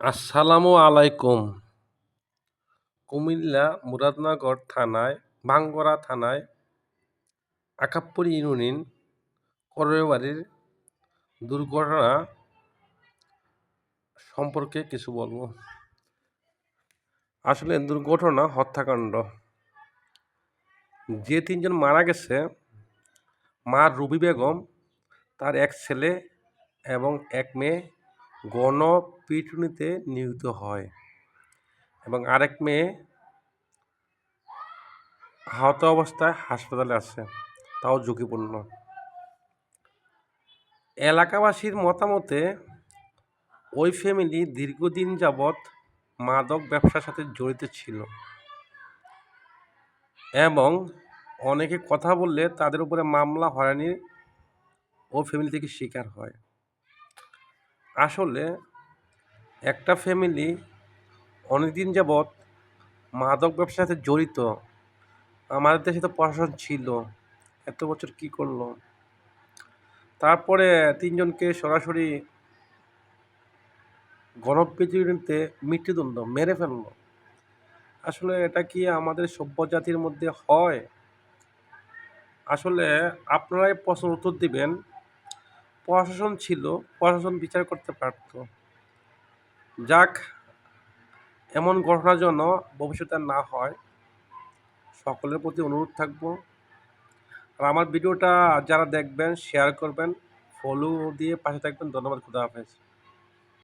আসসালামু আলাইকুম। কুমিল্লা মুরাদনগর থানায়, ভাঙ্গরা থানায়, আকাপ্পুর ইউনিয়ন করবাড়ির দুর্ঘটনা সম্পর্কে কিছু বলব। আসলে দুর্ঘটনা, হত্যাকাণ্ড। যে তিনজন মারা গেছে, মা রুবি বেগম, তার এক ছেলে এবং এক মেয়ে গণপিটুনিতে নিহত হয় এবং আরেক মেয়ে আহত অবস্থায় হাসপাতালে আছে, তাও ঝুঁকিপূর্ণ। এলাকাবাসীর মতামতে, ওই ফ্যামিলি দীর্ঘদিন যাবৎ মাদক ব্যবসার সাথে জড়িত ছিল এবং অনেকে কথা বললে তাদের উপরে মামলা হয়রানির ও ফ্যামিলি থেকে শিকার হয়। আসলে একটা ফ্যামিলি অনেকদিন যাবৎ মাদক ব্যবসার সাথে জড়িত। আমাদের দেশে তো প্রশাসন ছিল, এত বছর কি করল? তারপরে তিনজনকে সরাসরি গণপ্রতিনিধিতে মৃত্যুদণ্ড মেরে ফেলল। আসলে এটা কি আমাদের সভ্য জাতির মধ্যে হয়? আসলে আপনারাই প্রশ্ন উত্তর দিবেন। প্রশাসন ছিল, প্রশাসন বিচার করতে পারত। যাক, এমন ঘটনার জন্য ভবিষ্যতে না হয়। সকলের প্রতি অনুরোধ থাকব। আর আমার ভিডিওটা যারা দেখবেন শেয়ার করবেন ফলো দিয়ে পাশে থাকবেন। ধন্যবাদ, খুদা হাফেজ।